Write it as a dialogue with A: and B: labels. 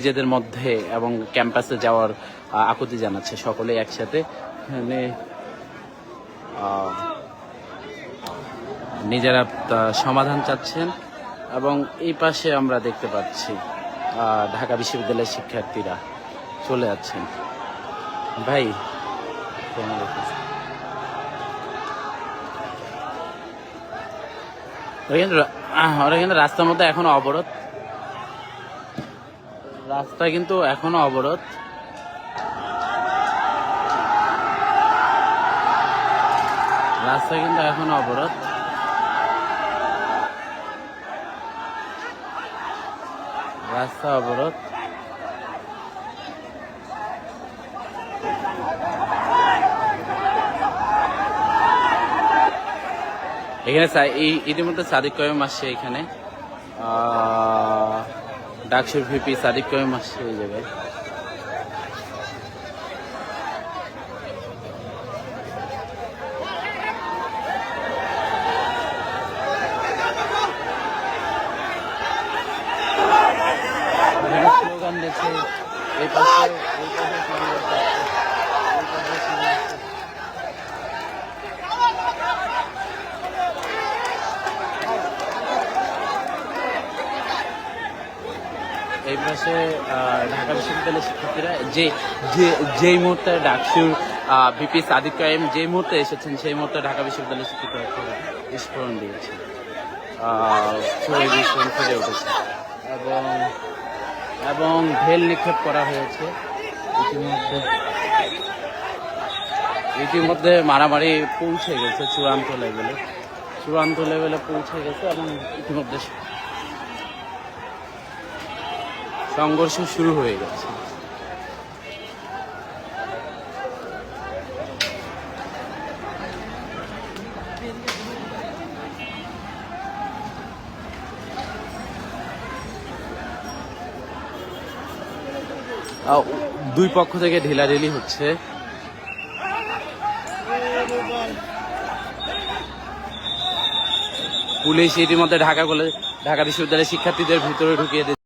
A: নিজেদের মধ্যে এবং ক্যাম্পাসে যাওয়ার আকুতি জানাচ্ছে সকলেই একসাথে। নিজেরা সমাধান চাচ্ছেন এবং এই পাশে আমরা দেখতে পাচ্ছি ঢাকা বিশ্ববিদ্যালয়ের শিক্ষার্থীরা চলে যাচ্ছেন। ভাই ওরা কিন্তু রাস্তার মধ্যে এখনও অবরোধ। রাস্তা কিন্তু এখনও অবরোধ। রাস্তা কিন্তু এখনও অবরোধ। রাস্তা অবরোধ। এখানে ইতিমধ্যে সাদিক কয়েম আসছে এখানে। ডাকসুর ভিপি সাদিক কয়েম মাস হয়ে যাবে এই পাশে এই পাশে এই আহ, ঢাকা বিশ্ববিদ্যালয়ের শিক্ষার্থীরা যে যে যেই মুহূর্তে ডাকসুর বিপি সাদিক কায়েম যে মুহূর্তে এসেছেন সেই মুহূর্তে ঢাকা বিশ্ববিদ্যালয়ের শিক্ষার্থীরা বিস্ফোরণ দিয়েছে বিস্ফোরণ ফিরে উঠেছে। এবং এবং ভেল নিক্ষেপ করা হয়েছে। ইতিমধ্যে ইতিমধ্যে মারামারি পৌঁছে গেছে চূড়ান্ত লেভেলে চূড়ান্ত লেভেলে পৌঁছে গেছে এবং ইতিমধ্যে সংঘর্ষ শুরু হয়ে গেছে। দুই পক্ষ থেকে ঢিলাঢিলি হচ্ছে। পুলিশ ইতিমধ্যে ঢাকা কলেজ ঢাকা বিশ্ববিদ্যালয়ের শিক্ষার্থীদের ভিতরে ঢুকিয়ে